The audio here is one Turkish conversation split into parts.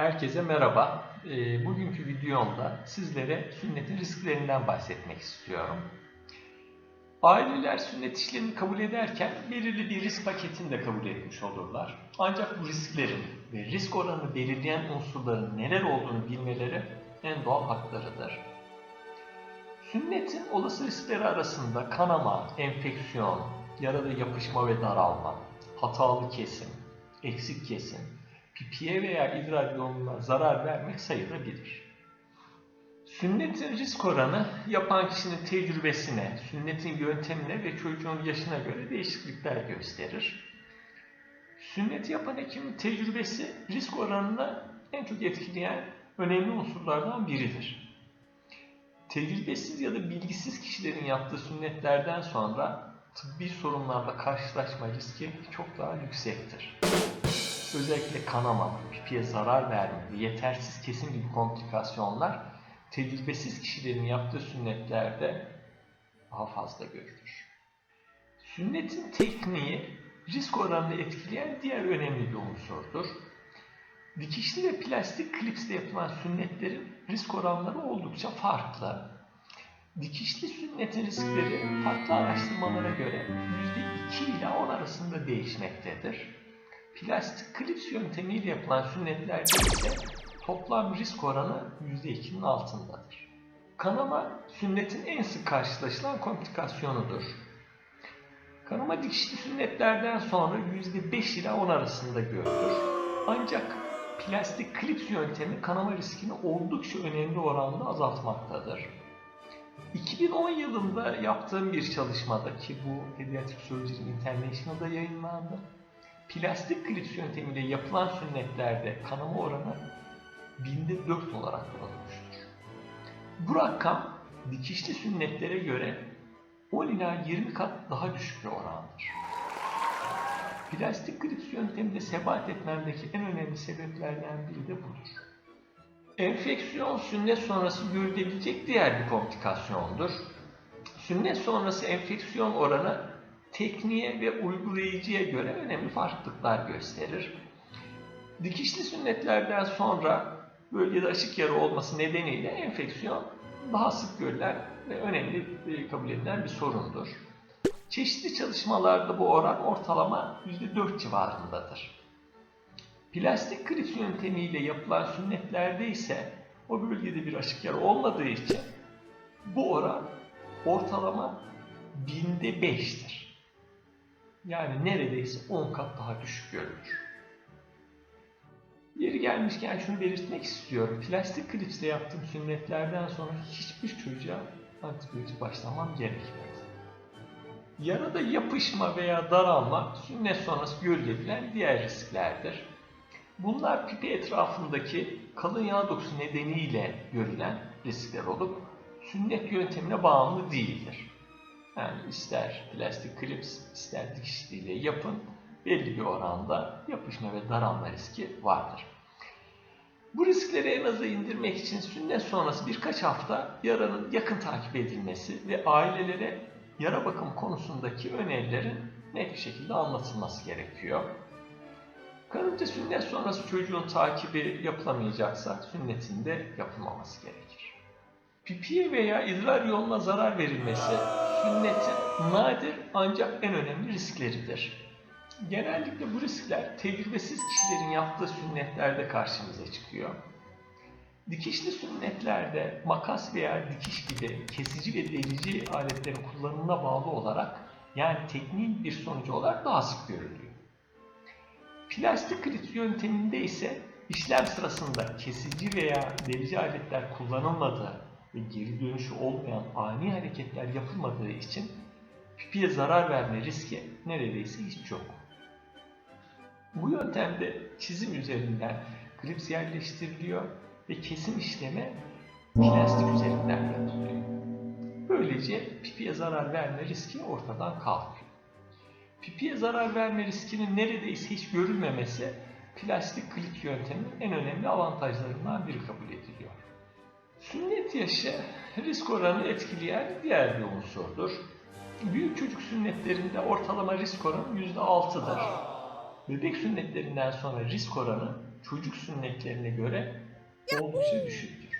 Herkese merhaba. Ee, Bugünkü videomda sizlere sünnetin risklerinden bahsetmek istiyorum. Aileler sünnet işlemini kabul ederken belirli bir risk paketini de kabul etmiş olurlar. Ancak bu risklerin ve risk oranını belirleyen unsurların neler olduğunu bilmeleri en doğal haklarıdır. Sünnetin olası riskleri arasında kanama, enfeksiyon, yarada yapışma ve daralma, hatalı kesim, eksik kesim, pipiye veya idrar yoluna zarar vermek sayılabilir. Sünnetin risk oranı yapan kişinin tecrübesine, sünnetin yöntemine ve çocuğun yaşına göre değişiklikler gösterir. Sünneti yapan hekimin tecrübesi risk oranını en çok etkileyen önemli unsurlardan biridir. Tecrübesiz ya da bilgisiz kişilerin yaptığı sünnetlerden sonra tıbbi sorunlarla karşılaşma riski çok daha yüksektir. Özellikle kanama, pipiye zarar verme ve yetersiz kesim gibi komplikasyonlar tecrübesiz kişilerin yaptığı sünnetlerde daha fazla görülür. Sünnetin tekniği risk oranını etkileyen diğer önemli bir unsurdur. Dikişli ve plastik klipsle yapılan sünnetlerin risk oranları oldukça farklı. Dikişli sünnetin riskleri farklı araştırmalara göre %2 ile 10 arasında değişmektedir. Plastik klips yöntemiyle yapılan sünnetlerde ise toplam risk oranı %2'nin altındadır. Kanama sünnetin en sık karşılaşılan komplikasyonudur. Kanama dikişli sünnetlerden sonra %5 ile 10 arasında görülür. Ancak plastik klips yöntemi kanama riskini oldukça önemli oranda azaltmaktadır. 2010 yılında yaptığım bir çalışmada ki bu Pediatric Surgery International'da yayınlandı. Plastik klips yöntemiyle yapılan sünnetlerde kanama oranı binde 4 olarak bulunmuştur. Bu rakam dikişli sünnetlere göre 10 ila 20 kat daha düşük bir orandır. Plastik klips yönteminde sebat etmemdeki en önemli sebeplerden biri de budur. Enfeksiyon sünnet sonrası görülebilecek diğer bir komplikasyondur. Sünnet sonrası enfeksiyon oranı tekniğe ve uygulayıcıya göre önemli farklılıklar gösterir. Dikişli sünnetlerden sonra bölgede açık yara olması nedeniyle enfeksiyon daha sık görülen ve önemli kabul edilen bir sorundur. Çeşitli çalışmalarda bu oran ortalama %4 civarındadır. Plastik klips yöntemiyle yapılan sünnetlerde ise o bölgede bir açık yara olmadığı için bu oran ortalama binde beştir. Yani neredeyse 10 kat daha düşük görülür. Yeri gelmişken şunu belirtmek istiyorum. Plastik klipsle yaptığım sünnetlerden sonra hiçbir çocuğa antibiyotik başlamam gerekmez. Yarada yapışma veya daralma sünnet sonrası görülebilen diğer risklerdir. Bunlar pipi etrafındaki kalın yağ dokusu nedeniyle görülen riskler olup sünnet yöntemine bağımlı değildir. Yani ister plastik klips, ister dikişliyle yapın, belli bir oranda yapışma ve daralma riski vardır. Bu riskleri en aza indirmek için sünnet sonrası birkaç hafta yaranın yakın takip edilmesi ve ailelere yara bakım konusundaki önerilerin net bir şekilde anlatılması gerekiyor. Karınca sünnet sonrası çocuğun takibi yapılamayacaksa sünnetinde yapılmaması gerekir. Pipiye veya idrar yoluna zarar verilmesi sünnetin nadir ancak en önemli riskleridir. Genellikle bu riskler tecrübesiz kişilerin yaptığı sünnetlerde karşımıza çıkıyor. Dikişli sünnetlerde makas veya dikiş gibi kesici ve delici aletlerin kullanımına bağlı olarak yani tekniğin bir sonucu olarak daha sık görülüyor. Plastik klips yönteminde ise işlem sırasında kesici veya delici aletler kullanılmadığı ve geri dönüşü olmayan ani hareketler yapılmadığı için pipiye zarar verme riski neredeyse hiç yok. Bu yöntemde çizim üzerinden klips yerleştiriliyor ve kesim işlemi plastik üzerinden yapılıyor. Böylece pipiye zarar verme riski ortadan kalkıyor. Pipiye zarar verme riskinin neredeyse hiç görülmemesi plastik klips yönteminin en önemli avantajlarından biri kabul ediliyor. Sünnet yaşı risk oranını etkileyen diğer bir unsurdur. Büyük çocuk sünnetlerinde ortalama risk oranı %6'dır. Bebek sünnetlerinden sonra risk oranı çocuk sünnetlerine göre oldukça düşüktür.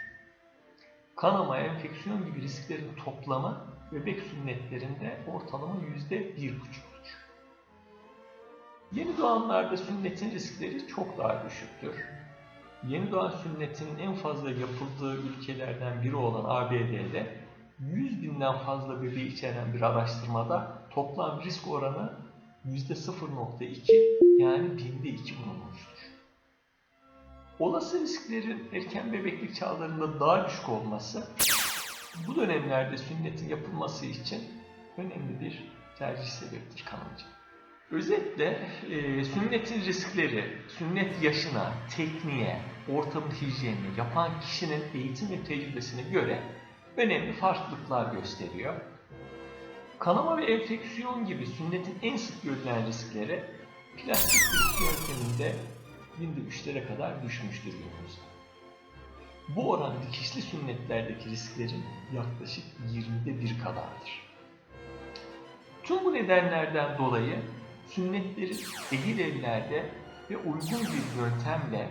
Kanama, enfeksiyon gibi risklerin toplamı bebek sünnetlerinde ortalama yüzde bir buçuktur. Yeni doğanlarda sünnetin riskleri çok daha düşüktür. Yeni doğan sünnetin en fazla yapıldığı ülkelerden biri olan ABD'de 100 binden fazla bebeği içeren bir araştırmada toplam risk oranı %0.2 yani binde 2 bulunmuştur. Olası risklerin erken bebeklik çağlarında daha düşük olması bu dönemlerde sünnetin yapılması için önemli bir tercih sebebidir kanımca. Özetle e, sünnetin riskleri, sünnet yaşına, tekniğe, ortamın hijyenine, yapan kişinin eğitim ve tecrübesine göre önemli farklılıklar gösteriyor. Kanama ve enfeksiyon gibi sünnetin en sık görülen riskleri plastik kriz yönteminde binde üçlere kadar düşmüştür günümüzde. Bu oran dikişli sünnetlerdeki risklerin yaklaşık 20'de bir kadardır. Tüm bu nedenlerden dolayı sünnetlerin ehil evlerde ve uygun bir yöntemle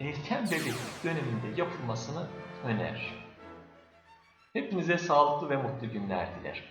erken bebeklik döneminde yapılmasını önerir. Hepinize sağlıklı ve mutlu günler dilerim.